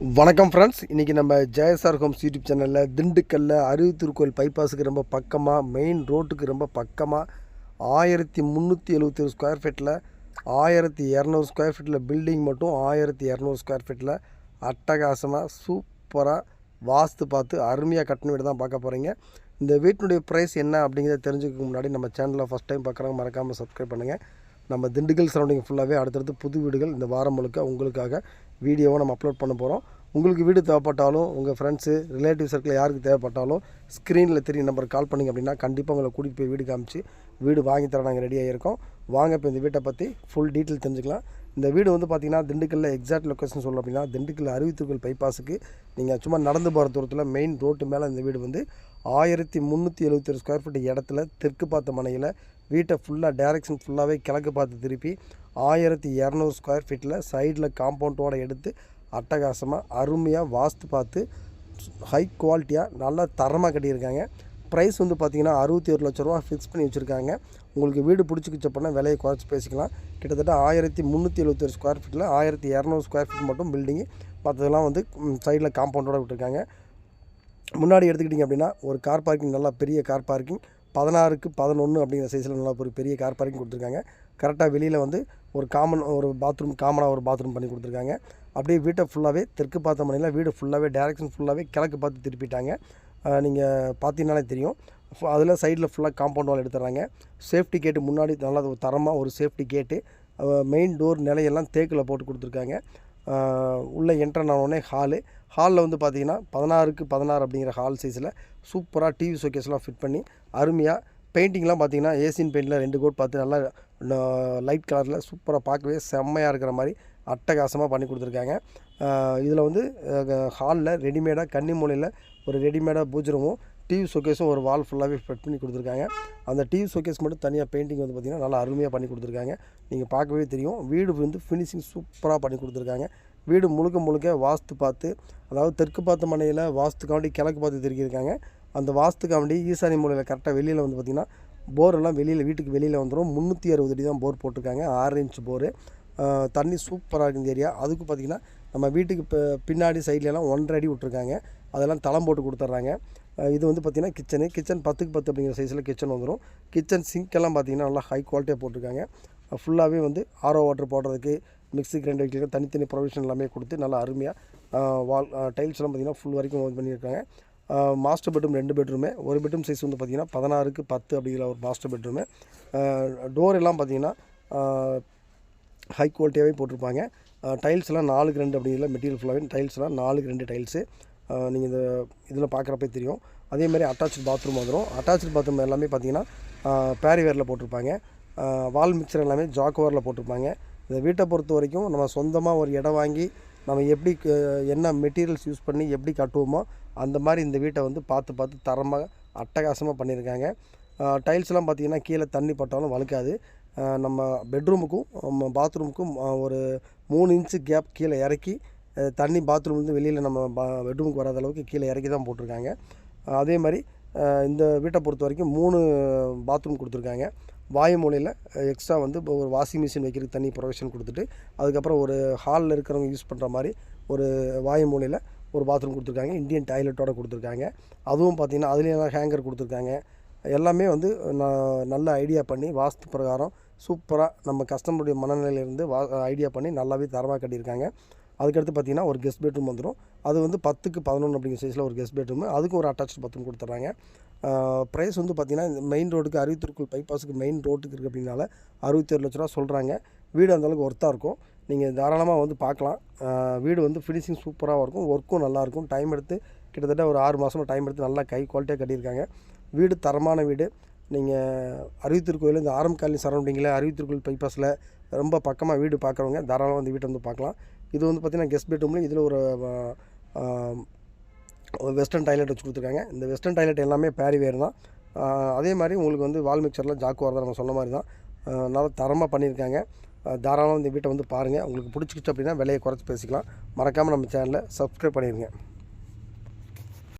வணக்கம் ஃப்ரெண்ட்ஸ் இன்றைக்கி நம்ம ஜெயசார் ஹோம்ஸ் யூடியூப் சேனலில் திண்டுக்கல்ல அருவித்திருக்கோயில் பைபாஸுக்கு ரொம்ப பக்கமாக மெயின் ரோட்டுக்கு ரொம்ப பக்கமாக ஆயிரத்தி முந்நூற்றி எழுபத்தேழு ஸ்கொயர் ஃபீட்டில் ஆயிரத்தி இரநூறு ஸ்கொயர் ஃபீட்டில் பில்டிங் மட்டும் ஆயிரத்தி இரநூறு ஸ்கொயர் ஃபீட்டில் அட்டகாசமாக சூப்பராக வாஸ்து பார்த்து அருமையாக கட்டின வீடு தான் பார்க்க போகிறீங்க இந்த வீட்டினுடைய ப்ரைஸ் என்ன அப்படிங்கிறத தெரிஞ்சுக்க முன்னாடி நம்ம சேனலில் ஃபஸ்ட் டைம் பார்க்குறவங்க மறக்காமல் சப்ஸ்கிரைப் பண்ணுங்கள் நம்ம திண்டுக்கல் சரௌண்டிங் ஃபுல்லாகவே அடுத்தடுத்து புது வீடுகள் இந்த வாரம் முழுக்க உங்களுக்காக வீடியோவை நம்ம அப்லோட் பண்ண போகிறோம் உங்களுக்கு வீடு தேவைப்பட்டாலும் உங்கள் ஃப்ரெண்ட்ஸு ரிலேட்டிவ் சர்க்கிள் யாருக்கு தேவைப்பட்டாலும் ஸ்க்ரீனில் தெரிய நம்பருக்கு கால் பண்ணிங்க அப்படின்னா கண்டிப்பாக உங்களை கூட்டிகிட்டு போய் வீடு காமிச்சு வீடு வாங்கி தர நாங்கள் ரெடியாக இருக்கோம் வாங்க இப்போ இந்த வீட்டை பற்றி ஃபுல் டீட்டெயில் தெரிஞ்சுக்கலாம். இந்த வீடு வந்து பார்த்திங்கன்னா திண்டுக்கல்ல எக்ஸாக்ட் லொக்கேஷன் சொல்லணும் அப்படின்னா திண்டுக்கல் அருவித்துக்கல் பைபாஸுக்கு நீங்கள் சும்மா நடந்து போகிற தூரத்தில் மெயின் ரோட்டு மேலே இந்த வீடு வந்து ஆயிரத்தி முந்நூற்றி எழுபத்தேழு ஸ்கொயர் ஃபீட் இடத்துல தெற்கு பார்த்த மனையில் வீட்டை ஃபுல்லாக டேரெக்ஷன் ஃபுல்லாகவே கிழக்கு பார்த்து திருப்பி ஆயிரத்தி இரநூறு ஸ்கொயர் ஃபீட்டில் சைடில் காம்பவுண்டோடு எடுத்து அட்டகாசமாக அருமையாக வாஸ்து பார்த்து ஹை குவாலிட்டியாக நல்லா தரமாக கட்டியிருக்காங்க. ப்ரைஸ் வந்து பார்த்திங்கன்னா அறுபத்தி ஒரு லட்ச ரூபா ஃபிக்ஸ் பண்ணி வச்சுருக்காங்க. உங்களுக்கு வீடு பிடிச்சிக்கிச்சு விலையை குறைச்சி பேசிக்கலாம். கிட்டத்தட்ட ஆயிரத்தி முந்நூற்றி எழுபத்தொரு ஸ்கொயர் ஃபீட்டில் ஆயிரத்தி இரநூறு ஸ்கொயர் ஃபீட் மட்டும் பில்டிங்கு மற்றதெல்லாம் வந்து சைடில் காம்பவுண்டோடு விட்டுருக்காங்க. முன்னாடி எடுத்துக்கிட்டிங்க அப்படின்னா ஒரு கார் பார்க்கிங் நல்லா பெரிய கார் பார்க்கிங் பதினாறுக்கு பதினொன்று அப்படிங்கிற சைஸில் நல்லா ஒரு பெரிய கார் பார்க்கிங் கொடுத்துருக்காங்க. கரெக்டாக வெளியில் வந்து ஒரு காமன் ஒரு பாத்ரூம் காமனாக ஒரு பாத்ரூம் பண்ணி கொடுத்துருக்காங்க. அப்படியே வீட்டை ஃபுல்லாகவே தெற்கு பார்த்த மணியில் வீடு ஃபுல்லாகவே டேரக்ஷன் ஃபுல்லாகவே கிழக்கு பார்த்து திருப்பிட்டாங்க. நீங்கள் பார்த்தீங்கனாலே தெரியும். அதில் சைடில் ஃபுல்லாக காம்பவுண்ட் வால் எடுத்துறாங்க சேஃப்டி கேட்டு முன்னாடி நல்லா ஒரு தரமாக ஒரு சேஃப்டி கேட்டு மெயின் டோர் நிலையெல்லாம் தேக்கில் போட்டு கொடுத்துருக்காங்க. உள்ளே என்ட்ரன் ஆனோடனே ஹாலு ஹாலில் வந்து பார்த்தீங்கன்னா பதினாறுக்கு பதினாறு அப்படிங்கிற ஹால் சைஸில் சூப்பராக டிவி ஷோகேஸ்லாம் ஃபிட் பண்ணி அருமையாக பெயிண்டிங்லாம் பார்த்தீங்கன்னா ஏசியன் பெயிண்டில் ரெண்டு கோட் பார்த்து நல்லா லைட் கலரில் சூப்பராக பார்க்கவே செம்மையாக இருக்கிற மாதிரி அட்டகாசமாக பண்ணி கொடுத்துருக்காங்க. இதில் வந்து ஹாலில் ரெடிமேடாக கன்னி மூலையில் ஒரு ரெடிமேடாக பூஜரமும் டிவி ஷோகேஸும் ஒரு வால் ஃபுல்லாகவே ஃபிட் பண்ணி கொடுத்துருக்காங்க. அந்த டிவி ஷோகேஸ் மட்டும் தனியாக பெயிண்டிங் வந்து பார்த்திங்கன்னா நல்லா அருமையாக பண்ணி கொடுத்துருக்காங்க. நீங்கள் பார்க்கவே தெரியும். வீடு வந்து ஃபினிஷிங் சூப்பராக பண்ணி கொடுத்துருக்காங்க. வீடு முழுக்க முழுக்க வாஸ்து பார்த்து அதாவது தெற்கு பார்த்த மனையில் வாஸ்துக்காண்டி கிழக்கு பார்த்து திருக்கியிருக்காங்க. அந்த வாஸ்துக்காண்டி ஈசானி மூலையில் கரெக்டாக வெளியில் வந்து பார்த்திங்கன்னா போரெல்லாம் வெளியில் வீட்டுக்கு வெளியில் வந்துடும் முந்நூற்றி அறுபது அடி தான் போர் போட்டிருக்காங்க. ஆறு இன்ச் போரு தண்ணி சூப்பராக இருக்குது இந்த ஏரியா அதுக்கு பார்த்திங்கன்னா நம்ம வீட்டுக்கு இப்போ பின்னாடி சைட்லலாம் ஒன்றரை அடி விட்ருக்காங்க அதெல்லாம் தளம் போட்டு கொடுத்துட்றாங்க. இது வந்து பார்த்திங்கன்னா கிச்சனு கிச்சன் பத்துக்கு பத்து அப்படிங்கிற சைஸில் கிச்சன் வந்துடும் கிச்சன் சிங்க்கெல்லாம் பார்த்திங்கன்னா நல்லா ஹை குவாலிட்டியாக போட்டிருக்காங்க. ஃபுல்லாகவே வந்து ஆரோ வாட்டர் போடுறதுக்கு மிக்ஸி கிரைண்டர் வைக்கிறதுக்கு தனித்தனி ப்ரொவிஷன் எல்லாமே கொடுத்து நல்லா அருமையாக வால் டைல்ஸ்லாம் பார்த்திங்கன்னா ஃபுல் வரைக்கும் பண்ணியிருக்காங்க. மாஸ்டர் பெட்ரூம் ரெண்டு பெட்ரூமே ஒரு பெட்ரூம் சைஸ் வந்து பார்த்திங்கன்னா பதினாறுக்கு பத்து அப்படிங்கிற ஒரு மாஸ்டர் பெட்ரூமு டோர் எல்லாம் பார்த்திங்கன்னா ஹை குவாலிட்டியாகவே போட்டிருப்பாங்க. டைல்ஸ்லாம் நாலுக்கு ரெண்டு அப்படிங்கிற மெட்டீரியல் ஃபுல்லாகவே டைல்ஸ்லாம் நாலுக்கு ரெண்டு டைல்ஸு நீங்கள் இந்த இதில் பார்க்குறப்பே தெரியும். அதே மாதிரி அட்டாச்சு பாத்ரூம் வந்துடும் அட்டாச்சு பாத்ரூம் எல்லாமே பார்த்தீங்கன்னா பேரிவேரில் போட்டிருப்பாங்க. வால் மிக்சர் எல்லாமே ஜாக்குவரில் போட்டிருப்பாங்க. இந்த வீட்டை பொறுத்த வரைக்கும் நம்ம சொந்தமாக ஒரு இடம் வாங்கி நம்ம எப்படி என்ன மெட்டீரியல்ஸ் யூஸ் பண்ணி எப்படி கட்டுவோமோ அந்த மாதிரி இந்த வீட்டை வந்து பார்த்து பார்த்து தரமாக அட்டகாசமாக பண்ணியிருக்காங்க. டைல்ஸ்லாம் பார்த்திங்கன்னா கீழே தண்ணி பட்டாலும் வழுக்காது. நம்ம பெட்ரூமுக்கும் நம்ம பாத்ரூமுக்கும் ஒரு மூணு இன்ச்சு கேப் கீழே இறக்கி தண்ணி பாத்ரூம்லேருந்து வெளியில் நம்ம பெட்ரூமுக்கு வராத அளவுக்கு கீழே இறக்கி தான் போட்டிருக்காங்க. அதே மாதிரி இந்த வீட்டை பொறுத்த வரைக்கும் மூணு பாத்ரூம் கொடுத்துருக்காங்க. வாயு மூலையில் எக்ஸ்ட்ரா வந்து இப்போ ஒரு வாஷிங் மிஷின் வைக்கிறதுக்கு தண்ணி ப்ரொவிஷன் கொடுத்துட்டு அதுக்கப்புறம் ஒரு ஹாலில் இருக்கிறவங்க யூஸ் பண்ணுற மாதிரி ஒரு வாயு மூலையில் ஒரு பாத்ரூம் கொடுத்துருக்காங்க. இந்தியன் டாய்லெட்டோட கொடுத்துருக்காங்க. அதுவும் பார்த்திங்கன்னா அதுலேயும் ஹேங்கர் கொடுத்துருக்காங்க. எல்லாமே வந்து நான் நல்ல ஐடியா பண்ணி வாஸ்து பிரகாரம் சூப்பராக நம்ம கஸ்டமருடைய மனநிலையிலேருந்து வா ஐடியா பண்ணி நல்லாவே தரமாக கட்டியிருக்காங்க. அதுக்கடுத்து பார்த்திங்கன்னா ஒரு கெஸ்ட் பெட்ரூம் வந்துடும் அது வந்து பத்துக்கு பதினொன்று அப்படிங்கிற சைஸில் ஒரு கெஸ்ட் பெட்ரூம் அதுக்கும் ஒரு அட்டாச் பத்தும் கொடுத்துட்றாங்க. ப்ரைஸ் வந்து பார்த்திங்கன்னா இந்த மெயின் ரோடுக்கு அறுபத்திற்குள் பைபாஸுக்கு மெயின் ரோட்டுக்கு இருக்குது அப்படின்னால அறுபத்தேழு லட்ச ரூபா சொல்கிறாங்க வீடு அந்தளவுக்கு ஒர்த்தாக இருக்கும். நீங்கள் தாராளமாக வந்து பார்க்கலாம். வீடு வந்து ஃபினிஷிங் சூப்பராக இருக்கும். ஒர்க்கும் நல்லாயிருக்கும் டைம் எடுத்து கிட்டத்தட்ட ஒரு ஆறு மாதமாக டைம் எடுத்து நல்லா கை குவாலிட்டியாக கட்டியிருக்காங்க. வீடு தரமான வீடு. நீங்கள் அறிவித்திருக்கோயில் இந்த ஆரம் காலனி சரௌண்டிங்கில் அறிவித்திருக்கோயில் பைபாஸில் ரொம்ப பக்கமாக வீடு பார்க்குறவங்க தாராளமாக வந்து வீட்டை வந்து பார்க்கலாம். இது வந்து பார்த்திங்கன்னா கெஸ்ட் பெட்ரூம்லேயும் இதில் ஒரு வெஸ்டர்ன் டாய்லெட் வச்சு கொடுத்துருக்காங்க. இந்த வெஸ்டர்ன் டாய்லெட் எல்லாமே பேரிவேர் தான். அதே மாதிரி உங்களுக்கு வந்து வால் மிக்சரில் ஜாக்குவார் தான் நம்ம சொன்ன மாதிரி தான். நல்லா தரமாக பண்ணியிருக்காங்க. தாராளமாக இந்த வீட்டை வந்து பாருங்கள் உங்களுக்கு பிடிச்சிக்கிச்சு அப்படின்னா விலையை குறைச்சி பேசிக்கலாம். மறக்காமல் நம்ம சேனலை சப்ஸ்கிரைப் பண்ணிடுங்க